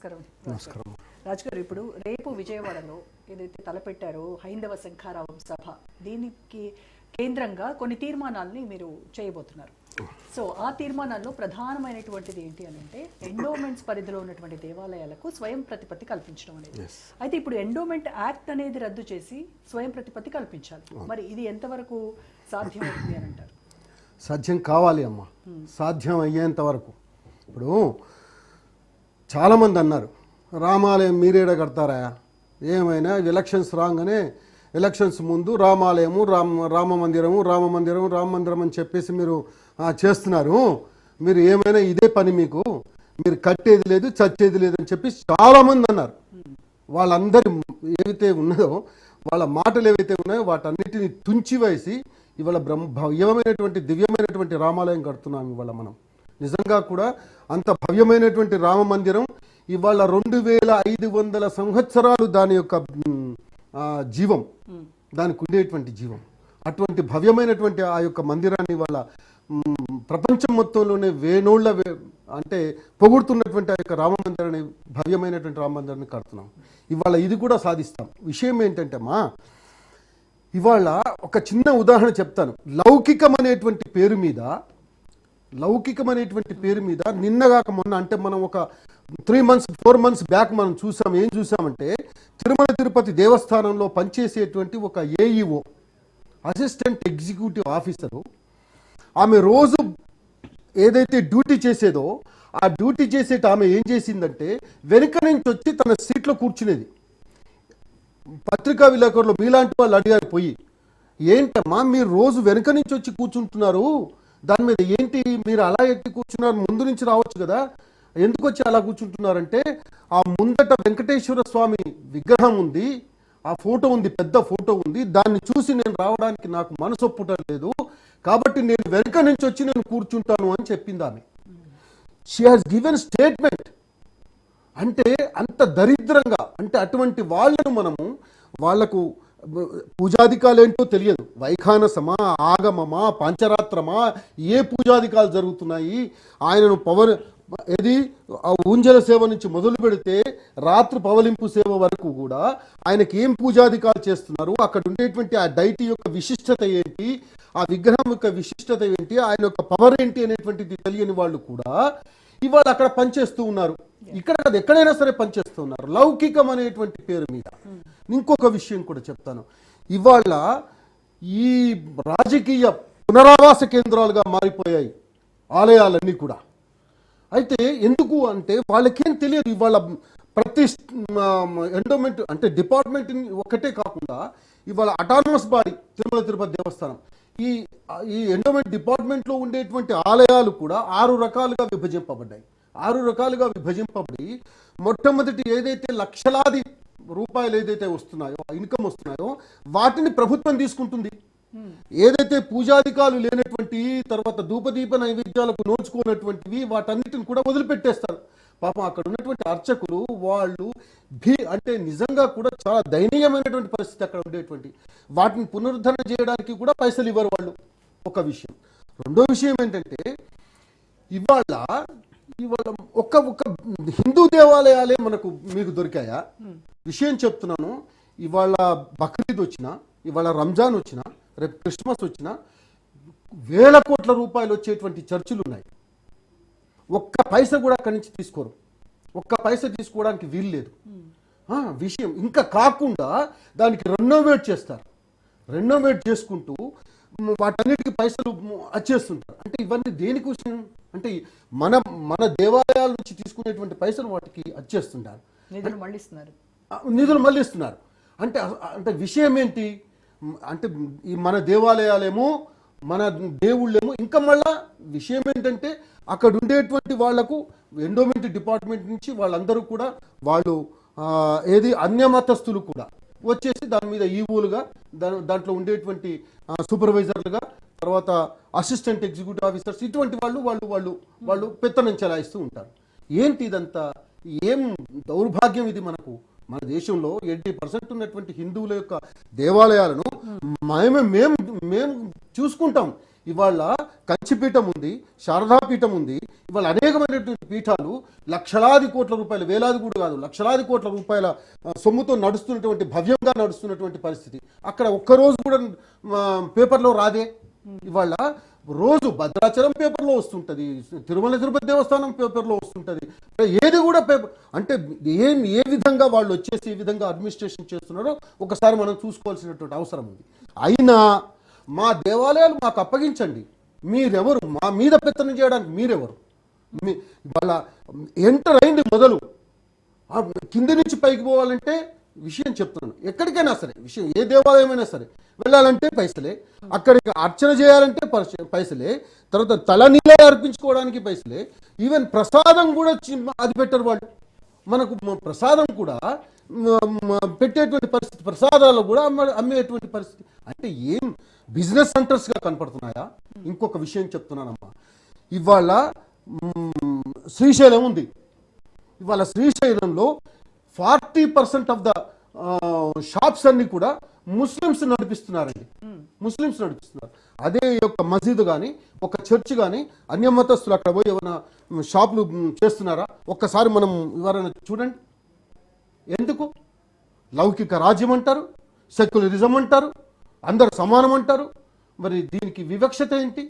నమస్కారం. నమస్కారం. రాజు గారు ఇప్పుడు రేపు విజయవాడలో ఏదైతే తలపెట్టారో హైందవ శంఖారావం సభ దీనికి కేంద్రంగా కొన్ని తీర్మానాల్ని మీరు చేయబోతున్నారు. సో ఆ తీర్మానాల్లో ప్రధానమైనటువంటిది ఏంటి అని అంటే ఎండోమెంట్స్ పరిధిలో ఉన్నటువంటి దేవాలయాలకు స్వయం ప్రతిపత్తి కల్పించడం అనేది. అయితే ఇప్పుడు ఎండోమెంట్ యాక్ట్ అనేది రద్దు చేసి స్వయం ప్రతిపత్తి కల్పించాలి. మరి ఇది ఎంతవరకు సాధ్యమవుతుంది అని అంటారు? సాధ్యం కావాలి అమ్మ. సాధ్యం అయ్యేంత వరకు. ఇప్పుడు చాలామంది అన్నారు రామాలయం మీరేడ కడతారా? ఏమైనా? ఎలక్షన్స్ రాగానే ఎలక్షన్స్ ముందు రామాలయము రామ రామ మందిరము రామ మందిరము రామ మందిరం అని చెప్పేసి మీరు చేస్తున్నారు. మీరు ఏమైనా ఇదే పని మీకు? మీరు కట్టేది లేదు చచ్చేది లేదు అని చెప్పి చాలామంది అన్నారు. వాళ్ళందరి ఏవైతే ఉన్నదో వాళ్ళ మాటలు ఏవైతే ఉన్నాయో వాటన్నిటిని తుంచివేసి ఇవాళ బ్రహ్మ భవ్యమైనటువంటి దివ్యమైనటువంటి రామాలయం కడుతున్నాం ఇవాళ మనం. నిజంగా కూడా అంత భవ్యమైనటువంటి రామ మందిరం ఇవాళ రెండు వేల ఐదు వందల సంవత్సరాలు దాని యొక్క జీవం దానికి ఉండేటువంటి జీవం. అటువంటి భవ్యమైనటువంటి ఆ యొక్క మందిరాన్ని వాళ్ళ ప్రపంచం మొత్తంలోనే వేనోళ్ళ వే అంటే పొగుడుతున్నటువంటి ఆ యొక్క రామ మందిరాన్ని భవ్యమైనటువంటి రామ మందిరాన్ని కడుతున్నాం. ఇవాళ ఇది కూడా సాధిస్తాం. విషయం ఏంటంటే మా ఇవాళ ఒక చిన్న ఉదాహరణ చెప్తాను. లౌకికం అనేటువంటి పేరు మీద లౌకికమైనటువంటి పేరు మీద నిన్నగాక మొన్న అంటే మనం ఒక three months four months back మనం చూసాం. ఏం చూసామంటే తిరుమల తిరుపతి దేవస్థానంలో పనిచేసేటువంటి ఒక ఏఈఓ అసిస్టెంట్ ఎగ్జిక్యూటివ్ ఆఫీసరు ఆమె రోజు ఏదైతే డ్యూటీ చేసేదో ఆ డ్యూటీ చేసేట ఆమె ఏం చేసిందంటే వెనుక నుంచి వచ్చి తన సీట్లో కూర్చునేది. పత్రికా విలేకరులు మీలాంటి వాళ్ళు అడిగారు పోయి ఏంటమ్మా మీరు రోజు వెనుక నుంచి వచ్చి కూర్చుంటున్నారు? దాని మీద ఏంటి మీరు అలా ఎక్కి కూర్చున్నారు ముందు నుంచి రావచ్చు కదా? ఎందుకు వచ్చి అలా కూర్చుంటున్నారంటే ఆ ముందట వెంకటేశ్వర స్వామి విగ్రహం ఉంది ఆ ఫోటో ఉంది పెద్ద ఫోటో ఉంది దాన్ని చూసి నేను రావడానికి నాకు మనసు ఒప్పుటం లేదు కాబట్టి నేను వెనుక నుంచి వచ్చి నేను కూర్చుంటాను అని చెప్పింది ఆమె. షీ హాజ్ గివెన్ స్టేట్మెంట్ అంటే అంత దరిద్రంగా అంటే అటువంటి వాళ్ళను మనము వాళ్ళకు పూజాధికాలు ఏంటో తెలియదు. వైఖానసమా ఆగమమా పంచరాత్రమా ఏ పూజాధికాలు జరుగుతున్నాయి? ఆయనను పవన్ ఏది? ఆ ఊంజల సేవ నుంచి మొదలు పెడితే రాత్రి పవలింపు సేవ వరకు కూడా ఆయనకి ఏం పూజాధికాలు చేస్తున్నారు? అక్కడ ఉండేటువంటి ఆ డైటీ యొక్క విశిష్టత ఏంటి? ఆ విగ్రహం యొక్క విశిష్టత ఏంటి? ఆయన యొక్క పవర్ ఏంటి అనేటువంటిది తెలియని వాళ్ళు కూడా ఇవాళ అక్కడ పనిచేస్తూ ఉన్నారు. ఇక్కడ కాదు ఎక్కడైనా సరే పనిచేస్తూ ఉన్నారు. లౌకికం అనేటువంటి పేరు మీద. ఇంకొక విషయం కూడా చెప్తాను. ఇవాళ ఈ రాజకీయ పునరావాస కేంద్రాలుగా మారిపోయాయి ఆలయాలన్నీ కూడా. అయితే ఎందుకు అంటే వాళ్ళకేం తెలియదు ఇవాళ ప్రతి ఎండోమెంట్ అంటే డిపార్ట్మెంట్ ఒకటే కాకుండా ఇవాళ అటానమస్ బాడీ తిరుమల తిరుపతి దేవస్థానం. ఈ ఈ ఎండోమెంట్ డిపార్ట్మెంట్లో ఉండేటువంటి ఆలయాలు కూడా ఆరు రకాలుగా విభజింపబడ్డాయి. ఆరు రకాలుగా విభజింపబడి మొట్టమొదటి ఏదైతే లక్షలాది రూపాయలు ఏదైతే వస్తున్నాయో ఇన్కమ్ వస్తున్నాయో వాటిని ప్రభుత్వం తీసుకుంటుంది. ఏదైతే పూజాధికాలు లేనటువంటి తర్వాత ధూపదీప నైవేద్యాలకు నోచుకున్నటువంటివి వాటన్నిటిని కూడా వదిలిపెట్టేస్తారు. పాపం అక్కడ ఉన్నటువంటి అర్చకులు వాళ్ళు భీ అంటే నిజంగా కూడా చాలా దయనీయమైనటువంటి పరిస్థితి అక్కడ ఉండేటువంటి. వాటిని పునరుద్ధరణ చేయడానికి కూడా పైసలు ఇవ్వరు వాళ్ళు. ఒక విషయం. రెండో విషయం ఏంటంటే ఇవాళ ఇవాళ ఒక ఒక హిందూ దేవాలయాలే మనకు మీకు దొరికాయా? విషయం చెప్తున్నాను. ఇవాళ బక్రీద్ వచ్చిన ఇవాళ రంజాన్ వచ్చిన రేపు క్రిస్మస్ వచ్చిన వేల కోట్ల రూపాయలు వచ్చేటువంటి చర్చిలు ఉన్నాయి ఒక్క పైస కూడా అక్కడి నుంచి తీసుకోరు. ఒక్క పైస తీసుకోవడానికి వీలు లేదు. విషయం. ఇంకా కాకుండా దానికి రెనోవేట్ చేస్తారు. రెనోవేట్ చేసుకుంటూ వాటన్నిటికీ పైసలు వచ్చేస్తుంటారు అంటే ఇవన్నీ దేనికి విషయం అంటే మన మన దేవాలయాల నుంచి తీసుకునేటువంటి పైసలు వాటికి వచ్చేస్తుంటారు నిధులు మళ్ళిస్తున్నారు. ఆ, నిధులు మళ్ళిస్తున్నారు. అంటే అంటే విషయం ఏంటి? అంటే ఈ మన దేవాలయాలేమో మన దేవుళ్ళేమో ఇంకా మళ్ళా విషయం ఏంటంటే అక్కడ ఉండేటువంటి వాళ్ళకు ఎండోమెంట్ డిపార్ట్మెంట్ నుంచి వాళ్ళందరూ కూడా వాళ్ళు ఏది అన్యమతస్తులు కూడా వచ్చేసి దాని మీద ఈవోలుగా దాంట్లో ఉండేటువంటి సూపర్వైజర్లుగా తర్వాత అసిస్టెంట్ ఎగ్జిక్యూటివ్ ఆఫీసర్స్ ఇటువంటి వాళ్ళు వాళ్ళు వాళ్ళు వాళ్ళు పెత్తనం చెలాయిస్తూ ఉంటారు. ఏంటి ఇదంతా? ఏం దౌర్భాగ్యం ఇది మనకు? మన దేశంలో ఎయిటీ పర్సెంట్ ఉన్నటువంటి హిందువుల యొక్క దేవాలయాలను మేమే. మేము మేము చూసుకుంటాం. ఇవాళ కంచిపీఠం ఉంది శారదాపీఠం ఉంది. ఇవాళ అనేకమైనటువంటి పీఠాలు లక్షలాది కోట్ల రూపాయలు వేలాది కూడా కాదు లక్షలాది కోట్ల రూపాయల సొమ్ముతో నడుస్తున్నటువంటి భవ్యంగా నడుస్తున్నటువంటి పరిస్థితి. అక్కడ ఒక్కరోజు కూడా పేపర్లో రాదే. ఇవాళ రోజు భద్రాచలం పేపర్లో వస్తుంటుంది తిరుమల తిరుపతి దేవస్థానం పేపర్లో వస్తుంటుంది. ఏది కూడా పేపర్ అంటే ఏం ఏ విధంగా వాళ్ళు వచ్చేసి ఏ విధంగా అడ్మినిస్ట్రేషన్ చేస్తున్నారో ఒకసారి మనం చూసుకోవాల్సినటువంటి అవసరం ఉంది. అయినా మా దేవాలయాలు మాకు అప్పగించండి. మీరెవరు? మా మీద పెత్తనం చేయడానికి మీరెవరు? మీ వాళ్ళ ఎంటర్ అయింది మొదలు. కింది నుంచి పైకి పోవాలంటే విషయం చెప్తున్నాను. ఎక్కడికైనా సరే విషయం ఏ దేవాలయమైనా సరే వెళ్ళాలంటే పైసలే. అక్కడికి అర్చన చేయాలంటే పైస- పైసలే. తర్వాత తల నీళ్ళ అర్పించుకోవడానికి పైసలే. ఈవెన్ ప్రసాదం కూడా అది పెట్టరు వాళ్ళు. మనకు ప్రసాదం కూడా పెట్టేటువంటి పరిస్థితి ప్రసాదాలు కూడా అమ్మ- అమ్మేటువంటి పరిస్థితి. అంటే ఏం బిజినెస్ సెంటర్స్గా కనపడుతున్నాయా? ఇంకొక విషయం చెప్తున్నానమ్మా. ఇవాళ శ్రీశైలం ఉంది. ఇవాళ శ్రీశైలంలో forty percent of the shops అన్ని కూడా ముస్లిమ్స్ నడిపిస్తున్నారండి. ముస్లిమ్స్ నడిపిస్తున్నారు. అదే యొక్క మసీదు కానీ ఒక చర్చ్ కానీ అన్య మతస్థులు అక్కడ పోయి ఏమైనా షాపులు చేస్తున్నారా? ఒక్కసారి మనం ఎవరైనా చూడండి. ఎందుకు? లౌకిక రాజ్యం అంటారు సెక్యులరిజం అంటారు అందరు సమానం అంటారు. మరి దీనికి వివక్షత ఏంటి?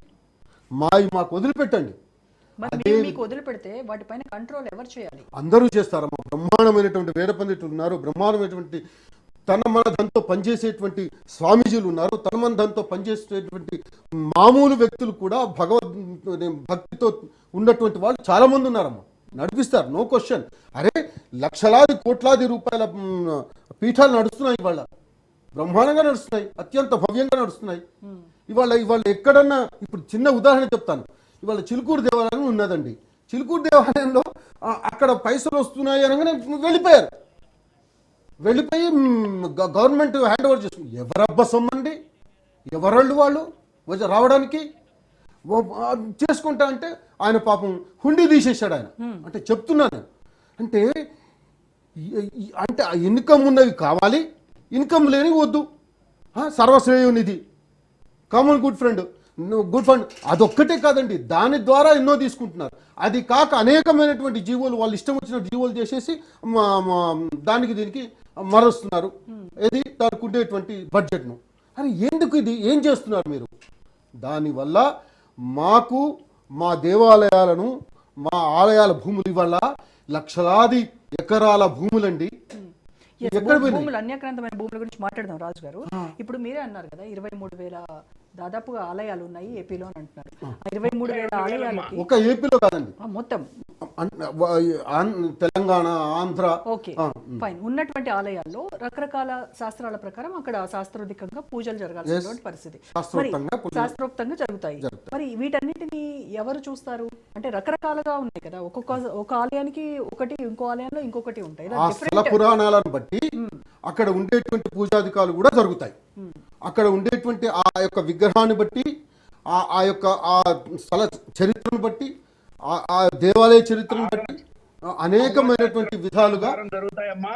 మావి మాకు వదిలిపెట్టండి. మీకు వదిలిపెడితే వాటిపైన కంట్రోల్ ఎవరు చేయాలి? అందరూ చేస్తారమ్మా బ్రహ్మాండమైనటువంటి వేద పండితులు ఉన్నారు బ్రహ్మాండమైనటువంటి తన మన దంతో పనిచేసేటువంటి స్వామీజీలు ఉన్నారు తన మన దంతో పనిచేసేటువంటి మామూలు వ్యక్తులు కూడా భగవద్ భక్తితో ఉన్నటువంటి వాళ్ళు చాలా మంది ఉన్నారమ్మా. నడిపిస్తారు నో క్వశ్చన్ అరే లక్షలాది కోట్లాది రూపాయల పీఠాలు నడుస్తున్నాయి ఇవాళ. బ్రహ్మాండంగా నడుస్తున్నాయి అత్యంత భవ్యంగా నడుస్తున్నాయి. ఇవాళ ఇవాళ ఎక్కడన్నా ఇప్పుడు చిన్న ఉదాహరణ చెప్తాను. ఇవాళ చిలుకూరు దేవాలయం ఉన్నదండి. చిలుకూరు దేవాలయంలో అక్కడ పైసలు వస్తున్నాయి అనగానే వెళ్ళిపోయారు. వెళ్ళిపోయి గవర్నమెంట్ హ్యాండ్ ఓవర్ చేసుకుంది ఎవరబ్బసమ్మండి సొమ్మండి? వాళ్ళు? వచ్చి రావడానికి? చేసుకుంటా అంటే ఆయన పాపం హుండీ తీసేశాడు ఆయన. అంటే చెప్తున్నాను నేను. అంటే అంటే ఆ ఇన్కమ్ ఉన్నవి కావాలి ఇన్కమ్ లేని వద్దు. ఆ, సర్వశ్రేయునిది common good friend good fund అదొక్కటే కాదండి. దాని ద్వారా ఎన్నో తీసుకుంటున్నారు. అది కాక అనేకమైనటువంటి జీవోలు వాళ్ళు ఇష్టం వచ్చిన జీవోలు చేసేసి దానికి దీనికి మరుస్తున్నారు. ఏది? దానికి ఉండేటువంటి బడ్జెట్ను అని ఎందుకు ఇది? ఏం చేస్తున్నారు మీరు? దానివల్ల మాకు మా దేవాలయాలను మా ఆలయాల భూములు ఇవల్ల లక్షలాది ఎకరాల భూములండి. పోయినాయి? భూములు అన్యాక్రాంతమైన భూముల గురించి మాట్లాడదాం రాజు గారు ఇప్పుడు మీరే అన్నారు కదా ఇరవై మూడు వేల దాదాపుగా ఆలయాలు ఉన్నాయి ఏపీలో అని అంటున్నారు. ఆ. ఇరవై మూడు వేల ఆలయాలకి ఒక ఏపీలో కాదండి. ఆ, మొత్తం. తెలంగాణ ఆంధ్ర. ఫైన్. ఉన్నటువంటి ఆలయాల్లో రకరకాల శాస్త్రాల ప్రకారం అక్కడ శాస్త్రోధికంగా పూజలు జరగాల్సినటువంటి పరిస్థితి. శాస్త్రోక్తంగా జరుగుతాయి. మరి వీటన్నిటిని ఎవరు చూస్తారు? అంటే రకరకాలుగా ఉన్నాయి కదా. ఒక్కొక్క ఒక ఆలయానికి ఒకటి ఇంకో ఆలయంలో ఇంకొకటి ఉంటాయి. ఆ స్థల పురాణాలను బట్టి అక్కడ ఉండేటువంటి పూజాధికారులు కూడా జరుగుతాయి. అక్కడ ఉండేటువంటి ఆ యొక్క విగ్రహాన్ని బట్టి ఆ యొక్క ఆ స్థల చరిత్రను బట్టి ఆ- ఆ దేవాలయ చరిత్రను బట్టి అనేకమైనటువంటి విధాలుగా జరుగుతాయమ్మా.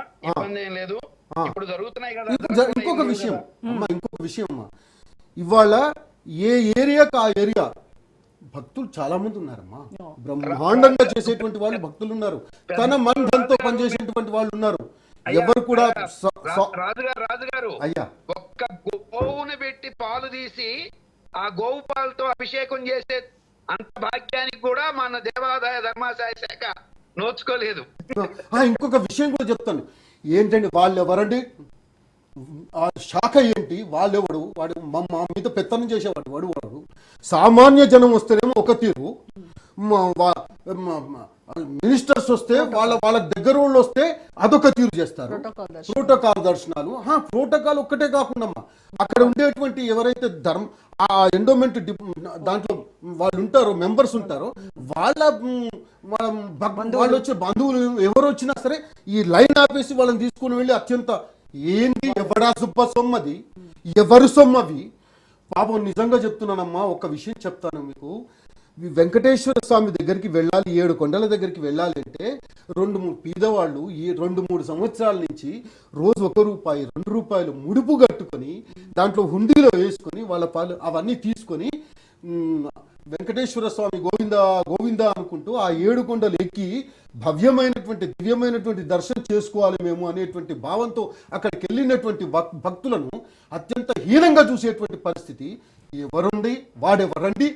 లేదు. ఇప్పుడు జరుగుతున్నాయి కదా. ఇంకొక విషయం. అమ్మా ఇంకొక విషయం అమ్మా. ఇవాళ ఏ ఏరియాకి ఆ ఏరియా? భక్తులు చాలా మంది ఉన్నారమ్మా. బ్రహ్మాండంగా చేసేటువంటి వాళ్ళు భక్తులు ఉన్నారు. తన మందంతో పనిచేసేటువంటి వాళ్ళు ఉన్నారు. ఎవరు కూడా రాజుగారు రాజుగారు. అయ్యా. ఒక్క గోవుని పెట్టి పాలు తీసి ఆ గోవు పాలతో అభిషేకం చేసే అంత భాగ్యానికి కూడా మన దేవాదాయ ధర్మాదాయ శాఖ నోచుకోలేదు. ఆ, ఇంకొక విషయం కూడా చెప్తాను. ఏంటండి వాళ్ళు ఎవరండి ఆ శాఖ ఏంటి? వాళ్ళెవడు? వాడు మా మీద పెత్తనం చేసేవాడు వాడు వాడు. సామాన్య జనం వస్తేనేమో ఒక తీరు. మినిస్టర్స్ వస్తే వాళ్ళ వాళ్ళ దగ్గర వాళ్ళు వస్తే అదొక తీరు చేస్తారు. ప్రోటోకాల్ దర్శనం. ప్రోటోకాల్ దర్శనాలు. హా, ప్రోటోకాల్ ఒక్కటే కాకుండా అక్కడ ఉండేటువంటి ఎవరైతే ధర్మ ఆ ఎండోమెంట్ దాంట్లో వాళ్ళు ఉంటారో మెంబర్స్ ఉంటారో వాళ్ళ వాళ్ళ వచ్చే బంధువులు ఎవరు వచ్చినా సరే ఈ లైన్ ఆపేసి వాళ్ళని తీసుకుని వెళ్ళి అత్యంత ఏంటి ఎవడా సుబ్బ సొమ్మది? ఎవరు సొమ్మవి? పాపం నిజంగా చెప్తున్నానమ్మా ఒక విషయం చెప్తాను మీకు. వెంకటేశ్వర స్వామి దగ్గరికి వెళ్ళాలి ఏడు కొండల దగ్గరికి వెళ్ళాలి అంటే రెండు మూడు పీదవాళ్ళు ఈ రెండు మూడు సంవత్సరాల నుంచి రోజు ఒక రూపాయి రెండు రూపాయలు ముడుపు కట్టుకొని దాంట్లో హుండీలో వేసుకొని వాళ్ళ పాలు అవన్నీ తీసుకొని వెంకటేశ్వర స్వామి గోవింద గోవింద అనుకుంటూ ఆ ఏడు కొండలు ఎక్కి భవ్యమైనటువంటి దివ్యమైనటువంటి దర్శనం చేసుకోవాలి మేము అనేటువంటి భావంతో అక్కడికి వెళ్ళినటువంటి భక్- భక్తులను అత్యంత హీనంగా చూసేటువంటి పరిస్థితి. ఎవరుండి? వాడెవరండి?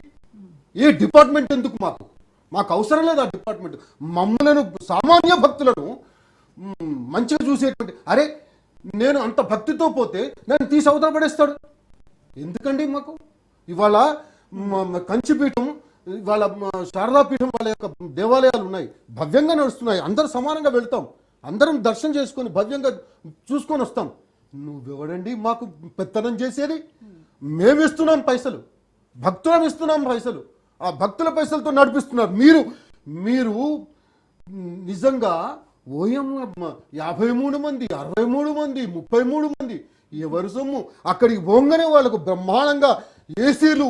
ఏ డిపార్ట్మెంట్ ఎందుకు మాకు? మాకు అవసరం లేదు ఆ డిపార్ట్మెంట్. మమ్మలను సామాన్య భక్తులను మంచిగా చూసేటువంటి అరే నేను అంత భక్తితో పోతే నేను తీసి అవతల పడేస్తాడు. ఎందుకండి మాకు? ఇవాళ కంచిపీఠం ఇవాళ శారదాపీఠం వాళ్ళ యొక్క దేవాలయాలు ఉన్నాయి. భవ్యంగా నడుస్తున్నాయి. అందరూ సమానంగా వెళ్తాం. అందరం దర్శనం చేసుకొని భవ్యంగా చూసుకొని వస్తాం. నువ్వెవడండి? మాకు పెత్తనం చేసేది? మేమిస్తున్నాం పైసలు. భక్తులం ఇస్తున్నాం పైసలు. ఆ భక్తుల పైసలతో నడిపిస్తున్నారు. మీరు మీరు నిజంగా ఓయమ్మ యాభై మూడు మంది అరవై మూడు మంది ముప్పై మూడు మంది ఎవరు సొమ్ము అక్కడికి పోగానే వాళ్ళకు బ్రహ్మాండంగా ఏసీలు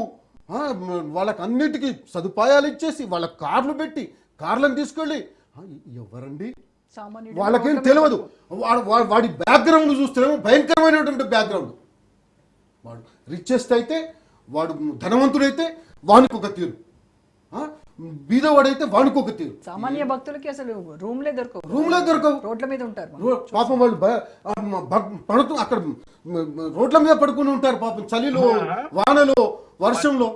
వాళ్ళకి అన్నిటికీ సదుపాయాలు ఇచ్చేసి వాళ్ళ కార్లు పెట్టి కార్లను తీసుకెళ్ళి ఎవరండి? వాళ్ళకేం తెలియదు. వాడి బ్యాక్గ్రౌండ్ చూస్తేనేమో భయంకరమైనటువంటి బ్యాక్గ్రౌండ్. వాడు రిచెస్ట్ అయితే వాడు ధనవంతుడైతే వానికి ఒక తీరు బీదవాడైతే వానికి ఒక తీరు. సామాన్య భక్తులకి అసలు రూమ్లే దొరకవు. రూమ్లో దొరకవు. రోడ్ల మీద ఉంటారు పాపం వాళ్ళు పడుతూ అక్కడ రోడ్ల మీద పడుకుని ఉంటారు పాపం. చలిలో వానలో వర్షంలో.